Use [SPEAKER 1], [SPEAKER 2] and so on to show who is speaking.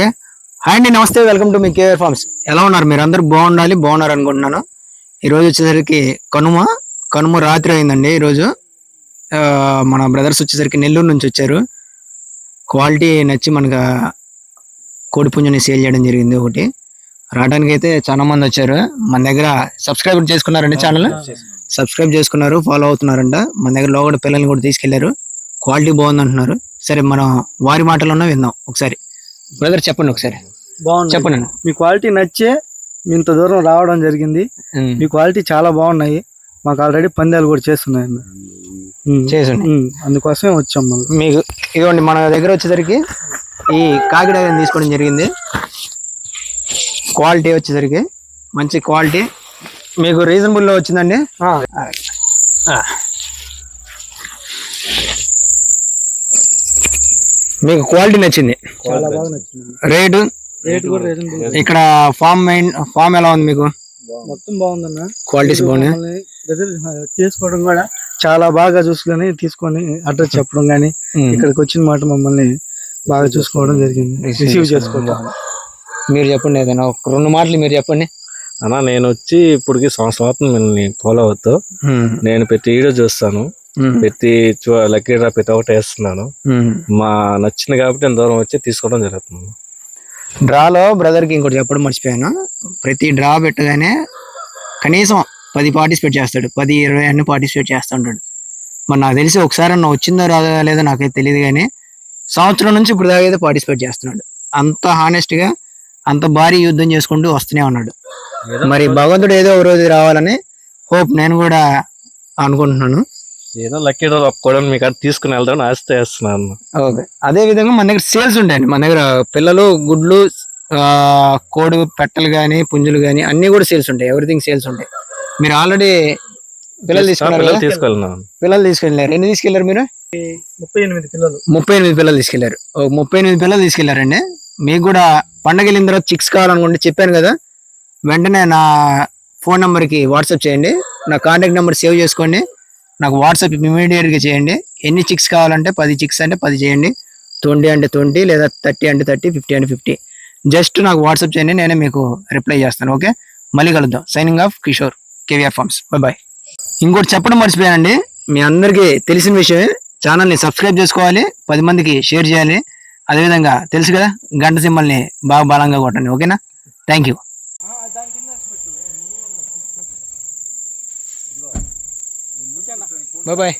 [SPEAKER 1] Okay? Hi అండి నమస్తే welcome to మీ కేఆర్ ఫార్మ్స్. ఎలా ఉన్నారు? మీరు అందరూ బాగుండాలి బాగున్నారు అనుకుంటున్నాను. ఈరోజు వచ్చేసరికి కనుమ కనుమ రాత్రి అయిందండి ఈరోజు. మన బ్రదర్స్ వచ్చేసరికి నెల్లూరు నుంచి వచ్చారు. క్వాలిటీ నచ్చి మనకు కోడి పుంజుని సేల్ చేయడం జరిగింది ఒకటి. రావడానికి అయితే చాలా మంది వచ్చారు. మన దగ్గర సబ్స్క్రైబ్ చేసుకున్నారండి ఛానల్? సబ్స్క్రైబ్ చేసుకున్నారు ఫాలో అవుతున్నారంట. మన దగ్గర లోగడ పిల్లల్ని కూడా తీసుకెళ్ళారు. క్వాలిటీ బాగుంది అంటున్నారు సరే మనం వారి మాటలోనే విందాం ఒకసారి. బ్రదర్ చెప్పండి ఒకసారి.
[SPEAKER 2] బాగుంది.
[SPEAKER 1] చెప్పండి
[SPEAKER 2] మీ క్వాలిటీ నచ్చే మీ ఇంత దూరం రావడం జరిగింది. మీ క్వాలిటీ చాలా బాగున్నాయి. మాకు ఆల్రెడీ పందాలు కూడా చేస్తున్నాయి.
[SPEAKER 1] చేసండి.
[SPEAKER 2] అందుకోసమే వచ్చాం మళ్ళీ.
[SPEAKER 1] మీకు ఇదిగోండి మన దగ్గర వచ్చేసరికి ఈ కాకిడాయని తీసుకోవడం జరిగింది. క్వాలిటీ వచ్చేసరికి మంచి క్వాలిటీ. మీకు రీజనబుల్లో వచ్చిందండి? మీకు క్వాలిటీ నచ్చింది.
[SPEAKER 2] చాలా బాగా నచ్చింది.
[SPEAKER 1] రేటు. ఇక్కడ ఫామ్ మెయిన్ ఫామ్ ఎలా ఉంది మీకు?
[SPEAKER 2] మొత్తం బాగుందన్న.
[SPEAKER 1] క్వాలిటీస్ బాగున్నాయి
[SPEAKER 2] చేసుకోవడం కూడా చాలా బాగా చూసుకొని తీసుకొని అడ్రస్ చెప్పడం కానీ
[SPEAKER 1] ఉమ్.
[SPEAKER 2] ఇక్కడికి వచ్చిన మాట మమ్మల్ని బాగా చూసుకోవడం జరిగింది. రిసీవ్ చేసుకోవడం.
[SPEAKER 1] మీరు చెప్పండి ఏదైనా ఒక రెండు మాటలు మీరు చెప్పండి.
[SPEAKER 3] అన్న నేను వచ్చి ఇప్పటికి సంవత్సరం మిమ్మల్ని ఫాలో అవుతూ
[SPEAKER 1] ఉమ్.
[SPEAKER 3] నేను ప్రతి వీడియో చూస్తాను. ప్రతి లక్కీ డ్రా ప్రతి ఒకటి వేస్తున్నాను. మా నచ్చింది కాబట్టి నేను దూరం వచ్చి తీసుకోవడం జరుగుతుంది.
[SPEAKER 1] డ్రాలో బ్రదర్కి ఇంకోటి చెప్పడం మర్చిపోయాను. ప్రతి డ్రా పెట్టగానే కనీసం పది పార్టిసిపేట్ చేస్తాడు. పది ఇరవై అన్ని పార్టిసిపేట్ చేస్తూ ఉంటాడు. మరి నాకు తెలిసి ఒకసారి అన్న వచ్చిందో రాదో లేదో నాకైతే తెలియదు కానీ సంవత్సరం నుంచి ఇప్పుడు దాకా అయితే పార్టిసిపేట్ చేస్తున్నాడు. అంత హానెస్ట్గా అంత భారీ యుద్ధం చేసుకుంటూ వస్తూనే ఉన్నాడు. మరి భగవంతుడు ఏదో ఒక రోజు రావాలని హోప్ నేను కూడా అనుకుంటున్నాను.
[SPEAKER 3] ఏదో లక్కీ డ్రా ఒప్పుకోవడం మీకు అది తీసుకుని వెళ్దాం ఆస్తి వేస్తున్నాను.
[SPEAKER 1] ఓకే. అదే విధంగా మన దగ్గర సేల్స్ ఉంటాయండి. మన దగ్గర పిల్లలు గుడ్లు కోడి పెట్టలు కానీ పుంజులు కానీ అన్ని కూడా సేల్స్ ఉంటాయి. ఎవ్రీథింగ్ సేల్స్ ఉంటాయి. మీరు ఆల్రెడీ పిల్లలు తీసుకున్నారు?
[SPEAKER 3] తీసుకెళ్ళినాను
[SPEAKER 1] పిల్లలు తీసుకెళ్ళారు. ఎన్ని తీసుకెళ్ళారు మీరు?
[SPEAKER 2] ముప్పై ఎనిమిది పిల్లలు.
[SPEAKER 1] ముప్పై ఎనిమిది పిల్లలు తీసుకెళ్ళారు. ఓ ముప్పై ఎనిమిది పిల్లలు తీసుకెళ్ళారండి. మీకు కూడా పండగ వెళ్ళిన తర్వాత చిక్స్ కావాలనుకుంటే చెప్పాను కదా. వెంటనే నా ఫోన్ నెంబర్కి వాట్సాప్ చేయండి. నా కాంటాక్ట్ నెంబర్ సేవ్ చేసుకోండి. నాకు వాట్సాప్ ఇమీడియట్గా చేయండి. ఎన్ని చిక్స్ కావాలంటే పది చిక్స్ అంటే పది చేయండి. ట్వంటీ అంటే ట్వంటీ లేదా థర్టీ అంటే థర్టీ ఫిఫ్టీ అంటే ఫిఫ్టీ. జస్ట్ నాకు వాట్సాప్ చేయండి నేనే మీకు రిప్లై చేస్తాను ఓకే? మళ్ళీ కలుద్దాం. Signing off Kishore KVR farms bye bye ఇంకోటి చెప్పడం మర్చిపోయానండి. మీ అందరికీ తెలిసిన విషయమే ఛానల్ని సబ్స్క్రైబ్ చేసుకోవాలి పది మందికి షేర్ చేయాలి. అదేవిధంగా తెలుసు కదా గంట సింబల్ని బాగా బలంగా కొట్టండి ఓకేనా? Thank you bye